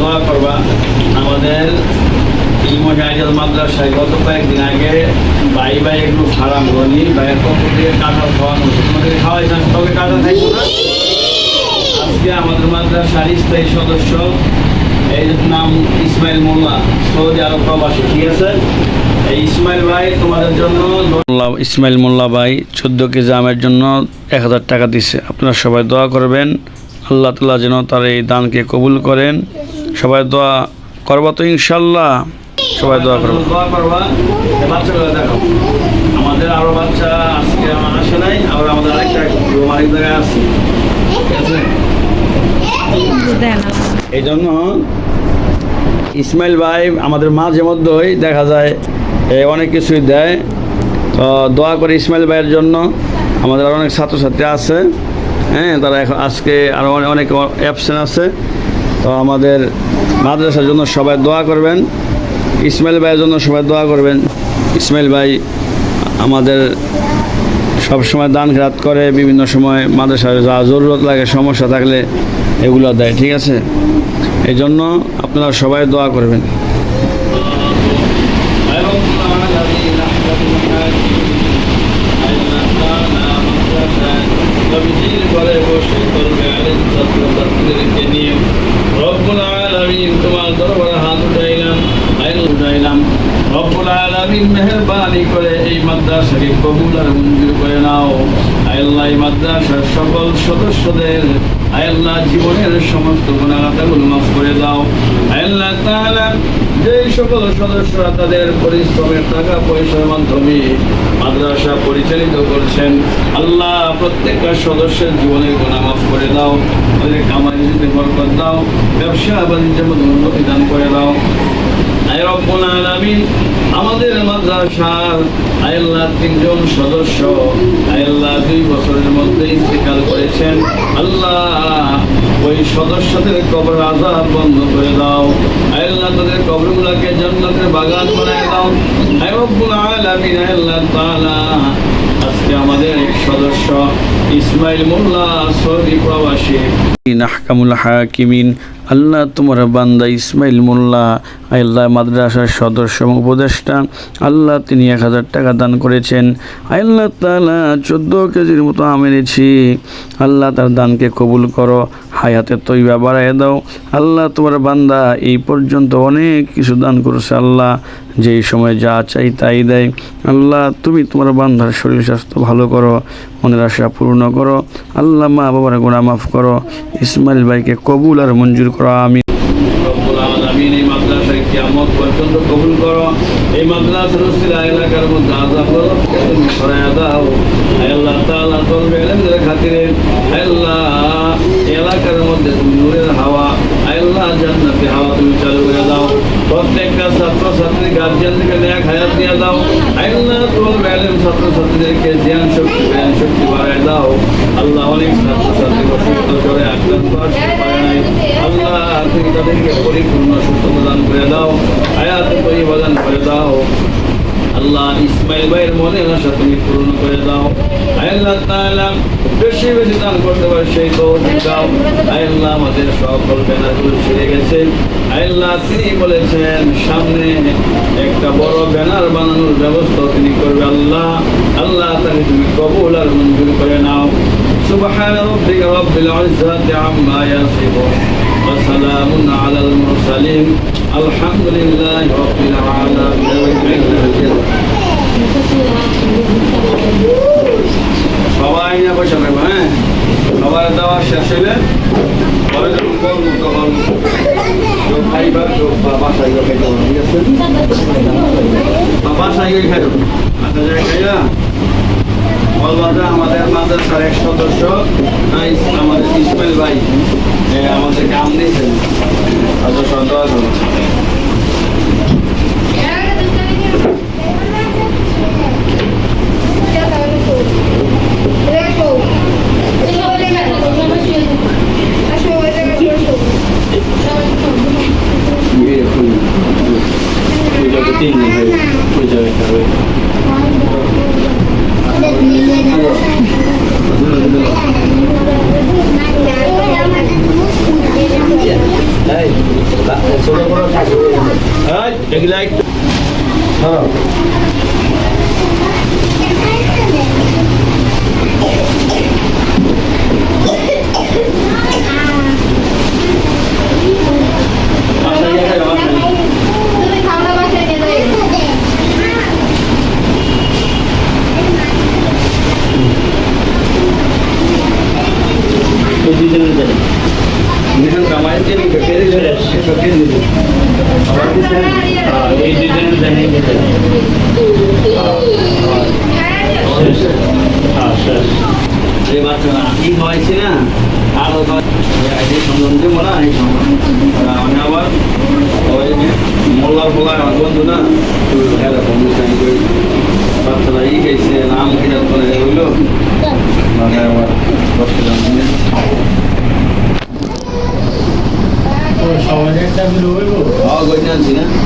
সবাই করবা। আমাদের ইলমোজাহিদ মাদ্রাসায় গত কয়েকদিন আগে বাই ভাই একটু ফার্ম করি ভাইয়ের পক্ষ থেকে কাঁঠাল খাওয়ানো। তোমাদের খাওয়াইছেন তবে কাঁঠাল খাইছো না। আজকে আমাদের মাদ্রাসার স্থায়ী সদস্য, এই নাম ইসমাইল মোল্লা, সৌদি আরব প্রবাসী, ঠিক আছে? ইসমাইল মোল্লা ভাই চোদ্দ কেজি আমের জন্য এক হাজার টাকা দিছে। আপনারা সবাই দোয়া করবেন। আল্লাহ তালা যেন তার এই দানকে কবুল করেন। সবাই দোয়া করবা তো ইনশাল্লাহ। সবাই দোয়া করব। করবা দেখো, আমাদের আরও বাচ্চা আজকে আসে নাই আমাদের ঠিক আছে? এই জন্য ইসমাইল ভাই আমাদের মাঝে মধ্যেই দেখা যায় অনেক কিছুই দেয়। তো দোয়া করে ইসমাইল ভাইয়ের জন্য। আমাদের আরও অনেক ছাত্রছাত্রী আছে হ্যাঁ তারা এখন আজকে আরও অনেক অ্যাবসেন্ট আছে। তো আমাদের মাদ্রাসার জন্য সবাই দোয়া করবেন। ইসমাইল ভাইয়ের জন্য সবাই দোয়া করবেন। ইসমাইল ভাই আমাদের সব সময় দান খেরাত করে, বিভিন্ন সময় মাদ্রাসায় যা জরুরত লাগে, সমস্যা থাকলে এগুলো দেয়, ঠিক আছে? এই জন্য আপনারা সবাই দোয়া করবেন। রব্বুল আলামিন তোমার দরবারে হাত উঠাইলাম আইন উঠাইলাম। রব্বুল আলামিন মেহেরবানি করে এই মাদ্রাসাকে কবুল আর করে নাও। আল্লাহ মাদ্রাসার সকল সদস্যদের আল্লাহ, জীবনের সমস্ত গুণাগাতাগুলো মাফ করে দাও। আল্লাহ তাআলা যে সকল সদস্যরা তাদের পরিশ্রমের টাকা পয়সার মাধ্যমে মাদ্রাসা পরিচালিত করছেন, আল্লাহ প্রত্যেকটা সদস্যের জীবনের গোনা মাফ করে দাও। তাদের কামাই বরকত দাও। ব্যবসা বাণিজ্যের মধ্যে উন্নতি দান করে দাও। আমাদের মাদ্রাসার আয়াল্লাহ তিনজন সদস্য আয়াল্লাহ দুই বছরের মধ্যে ইন্তেকাল করেছেন। আল্লাহ, ওই সদস্যদের কবর আজাব বন্ধ করে দাও। আয়াল্লাহ তাদের কবরগুলোকে জান্নাতের বাগান বানায় দাও। আয় আলামিন আয়াল্লাহ তাআলা আজকে আমাদের এক সদস্য, ইসমাইল মোল্লা সৌদি প্রবাসী। নাহকামুল হাকিমিন আল্লাহ তোমার বান্দা ইসমাইল মোল্লা, আল্লাহ মাদ্রাসার সদস্য এবং উপদেষ্টা, আল্লাহ তিনি এক হাজার টাকা দান করেছেন। আল্লাহ তালা চোদ্দ কেজির মতো আমেরেছি আল্লাহ তার দানকে কবুল করো, হায়াতে তৈবা বাড়ায় দাও। আল্লাহ তোমার বান্দা এই পর্যন্ত অনেক কিছু দান করেছে আল্লাহ, যেই সময় যা চাই তাই দেয়। আল্লাহ তুমি তোমার বান্ধার শরীর স্বাস্থ্য ভালো করো। মনের আশা পূর্ণ করো। আল্লাহ মা বাবার গোনা মাফ করো। ইসমাইল ভাইকে কবুল আর মঞ্জুর করো আমি কবুল এই আল্লাহ চালু প্রত্যেকটা ছাত্র ছাত্রী গার্জিয়ানদেরকে নেক হায়াত দিয়ে দাও। আল্লাহ তলবে এলেম ছাত্র ছাত্রীদেরকে জ্ঞান শক্তি জ্ঞান শক্তি বাড়ায় দাও। আল্লাহ অনেক ছাত্র ছাত্রী অসুস্থ করে আক্রান্ত আল্লাহ তুমি তাদেরকে পরিপূর্ণ সুস্থতা দান করে দাও। আয়াত পরিবাদান করে দাও। আল্লাহ ইসমাইল ভাইয়ের মনের আশা তুমি পূর্ণ করে দাও। আল্লাহ বেশি বেশি দান করতে পারে সেই তৌফিক দাও। আল্লাহ আমাদের সকল ব্যানারগুলো ছিঁড়ে গেছে। আল্লাহ তিনি বলেছেন সামনে একটা বড় ব্যানার বানানোর ব্যবস্থা তিনি করবে আল্লাহ আল্লাহ তাকে তুমি কবুল আর মঞ্জুর করে নাও سبحان ربك رب العزة عما يصفون وسلام على المرسلين الحمد لله رب العالمين সবাই না বসে থাকবো হ্যাঁ সবার দেওয়া শেষ হলে বা বাসায় গিয়ে খাইতে পারব, ঠিক আছে বা বাসায় গিয়ে খাইব আচ্ছা যাই খাইয়া বলবাদা আমাদের মাদ্রাসার এক সদস্য আমাদের ইসমাইল ভাই এ, আমাদের tin thì bây giờ trời Hey, that's a little bit of a... All right, take it like... Oh. Design then এই ডিজাইন হ্যাঁ শেষ এই বাচ্চারা কি খাওয়াইছি না আরও এই সম্মান দেবো না এই সম্মান ওরা মানে আবার মোল্লার পোলা আমার বন্ধু না এরকম বাচ্চারা ই খাইছে নাম আছি না?